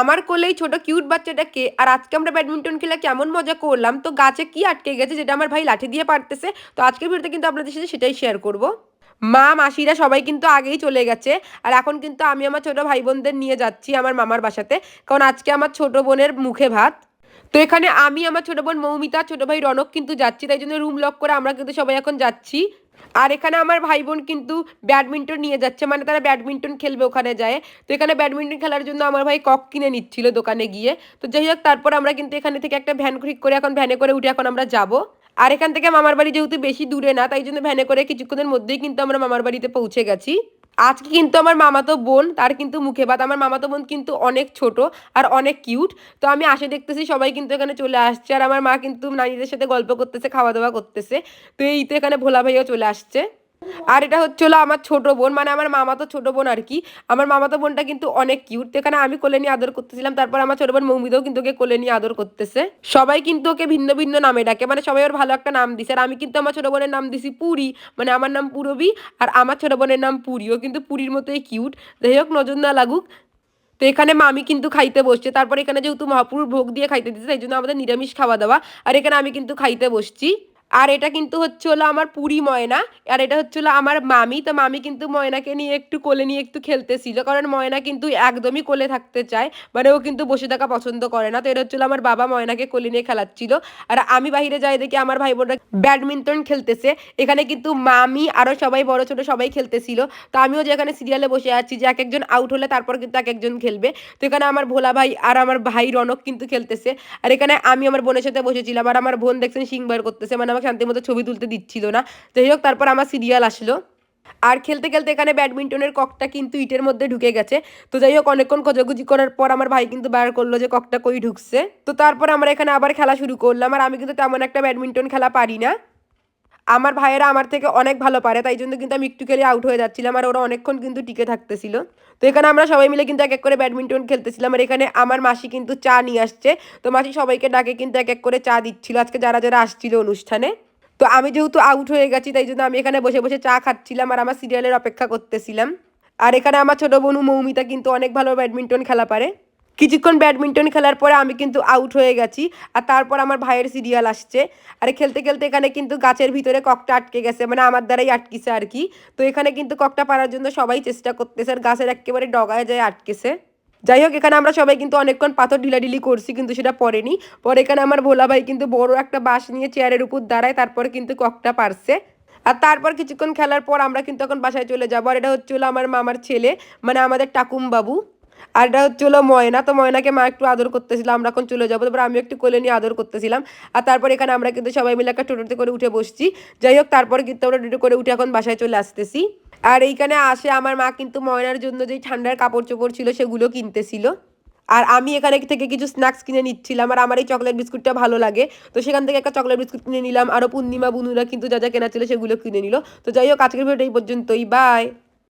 আমার কোলেই ছোট কিউট বাচ্চাটাকে, আর আজকে আমরা ব্যাডমিন্টন খেলে কেমন মজা করলাম, তো গাছে কি আটকে গেছে যেটা আমার ভাই লাঠি দিয়ে পারতেছে, তো আজকের ভিডিওতে কিন্তু আপনাদের সাথে সেটাই শেয়ার করব। মা, মাসিরা সবাই কিন্তু আগেই চলে গেছে, আর এখন কিন্তু আমি আমার ছোট ভাই বোনদের নিয়ে যাচ্ছি আমার মামার বাসাতে, কারণ আজকে আমার ছোট বোনের মুখে ভাত। তো এখানে আমি আমার ছোট বোন মৌমিতা, ছোট ভাই রনক কিন্তু যাচ্ছি, তাই জন্য রুম লক করে আমরা কিন্তু সবাই এখন যাচ্ছি। আর এখানে আমার ভাই বোন কিন্তু ব্যাডমিন্টন নিয়ে যাচ্ছে মানে তারা ব্যাডমিন্টন খেলবে ওখানে যায়। তো এখানে ব্যাডমিন্টন খেলার জন্য আমার ভাই কক কিনে নিচ্ছিল দোকানে গিয়ে। তো যাই হোক, তারপর আমরা কিন্তু এখানে থেকে একটা ভ্যান ঠিক করে এখন ভ্যানে করে উঠে এখন আমরা যাব। আর এখান থেকে মামার বাড়ি যেহেতু বেশি দূরে না, তাই জন্য ভ্যানে করে কিছুক্ষণের মধ্যেই কিন্তু আমরা মামার বাড়িতে পৌঁছে গেছি। আজকে কিন্তু আমার মামাতো বোন, তার কিন্তু মুখে ভাত আমার মামাতো বোন কিন্তু অনেক ছোট আর অনেক কিউট। তো আমি আসে দেখতেছি সবাই কিন্তু এখানে চলে আসছে আর আমার মা কিন্তু নানিদের সাথে গল্প করতেছে, খাওয়া দাওয়া করতেছে। তো এই তো এখানে ভোলা ভাইও চলে আসছে। আর এটা হচ্ছে হলো আমার ছোট বোন মানে আমার মামা তো ছোট বোন আর কি। আমার মামাতো বোনটা কিন্তু অনেক কিউট তো এখানে আমি কোলে নিয়ে আদর করতেছিলাম, তারপর আমার ছোট বোন মৌমিতাও কিন্তু ওকে কোলে নিয়ে আদর করতেছে। সবাই কিন্তু ওকে ভিন্ন ভিন্ন নামে ডাকে মানে সবাই ওর ভালো একটা নাম দিছে। আর আমি কিন্তু আমার ছোট বোনের নাম দিছি পুরি মানে আমার নাম পুরবী, আর আমার ছোট বোনের নাম পুরি। ও কিন্তু পুরীর মতোই কিউট যাই হোক, নজর না লাগুক। তো এখানে মামি কিন্তু খাইতে বসছে, তারপর এখানে যেহেতু মহাপুরুর ভোগ দিয়ে খাইতে দিচ্ছে, তাই জন্য আমাদের নিরামিষ খাওয়া দাওয়া। আর এখানে আমি কিন্তু খাইতে বসছি। আর এটা কিন্তু হচ্ছে হলো আমার পুরি ময়না, আর এটা হচ্ছে হলো আমার মামি। তো মামি কিন্তু ময়নাকে নিয়ে একটু কোলে নিয়ে একটু খেলতেছিল, কারণ ময়না কিন্তু একদমই কোলে থাকতে চায় মানে ও কিন্তু বসে থাকা পছন্দ করে না। তো এটা হচ্ছিল আমার বাবা ময়নাকে কোলে নিয়ে খেলাচ্ছিল। আর আমি বাইরে যাই দেখি আমার ভাই বোনরা ব্যাডমিন্টন খেলতেছে। এখানে কিন্তু মামি আরও সবাই বড়, ছোট সবাই খেলতেছিল। তো আমিও যেখানে সিরিয়ালে বসে আছি যে এক একজন আউট হলে তারপর কিন্তু এক একজন খেলবে। তো এখানে আমার ভোলা ভাই আর আমার ভাই রনক কিন্তু খেলতেছে। আর এখানে আমি আমার বোনের সাথে বসেছিলাম, আর আমার বোন দেখছেন সিং বার করতেছে মানে আমাকে শান্তির মতো ছবি তুলতে দিচ্ছিল না। যাই হোক, তারপর আমার সিরিয়াল আসলো। আর খেলতে খেলতে এখানে ব্যাডমিন্টনের ককটা কিন্তু ইটের মধ্যে ঢুকে গেছে। তো যাই হোক, অনেকক্ষণ খোঁজাখুঁজি করার পর আমার ভাই কিন্তু বার করল যে ককটা কই ঢুকছে। তো তারপর আমরা এখানে আবার খেলা শুরু করলাম। আর আমি কিন্তু তেমন একটা ব্যাডমিন্টন খেলা পারি না। আমার ভাইয়েরা আমার থেকে অনেক ভালো পারে, তাই জন্য কিন্তু আমি একটু খেলে আউট হয়ে যাচ্ছিলাম আর ওরা অনেকক্ষণ কিন্তু টিকে থাকতেছিল। তো এখানে আমরা সবাই মিলে কিন্তু এক এক করে ব্যাডমিন্টন খেলতেছিলাম আর এখানে আমার মাসি কিন্তু চা নিয়ে আসছে। তো মাসি সবাইকে ডাকে কিন্তু এক এক করে চা দিচ্ছিল। আজকে যারা যারা আসছিল অনুষ্ঠানে। তো আমি যেহেতু আউট হয়ে গেছি, তাই জন্য আমি এখানে বসে বসে চা খাচ্ছিলাম আর আমার সিরিয়ালের অপেক্ষা করতেছিলাম। আর এখানে আমার ছোটো বোনু মৌমিতা কিন্তু অনেক ভালো ব্যাডমিন্টন খেলা পারে। কিছুক্ষণ ব্যাডমিন্টন খেলার পরে আমি কিন্তু আউট হয়ে গেছি। আর তারপর আমার ভাইয়ের সিরিয়াল আসছে। আর খেলতে খেলতে এখানে কিন্তু গাছের ভিতরে ককটা আটকে গেছে মানে আমার দ্বারাই আটকেছে আর কি। তো এখানে কিন্তু ককটা পারার জন্য সবাই চেষ্টা করতেছে, আর গাছের একেবারে ডগায় যায় আটকেছে। যাই হোক, এখানে আমরা সবাই কিন্তু অনেকক্ষণ পাথর ঢিলাঢিলি করছি, কিন্তু সেটা পড়েনি। পরে এখানে আমার ভোলা ভাই কিন্তু বড় একটা বাঁশ নিয়ে চেয়ারের উপর দাঁড়ায়, তারপর কিন্তু ককটা পারছে। আর তারপর কিছুক্ষণ খেলার পর আমরা কিন্তু এখন বাসায় চলে যাব। আর এটা হচ্ছে হলো আমার মামার ছেলে মানে আমাদের টাকুম বাবু আর এটা হচ্ছে হলো ময়না, তো ময়নাকে মা একটু আদর করতেছিলাম আমরা এখন চলে যাব। তারপর আমি একটু কোলে নিয়ে আদর করতেছিলাম। আর তারপর এখানে আমরা কিন্তু সবাই মিলে একটা টোটোতে করে উঠে বসছি। যাই হোক, তারপর কিন্তু আমরা টোটো করে উঠে এখন বাসায় চলে আসতেছি। আর এইখানে আসে আমার মা কিন্তু ময়নার জন্য যেই ঠান্ডার কাপড় চোপড় ছিল, সেগুলো কিনতেছিল। আর আমি এখানে থেকে কিছু স্ন্যাক্স কিনে নিচ্ছিলাম, আর আমার এই চকলেট বিস্কুটটা ভালো লাগে। তো সেখান থেকে একটা চকলেট বিস্কুট কিনে নিলাম আরও পূর্ণিমা বুনুরা কিন্তু যা যা কেনা ছিল সেগুলো কিনে নিল। তো যাই হোক, আজকের ভিডিওটা এই পর্যন্তই, বাই।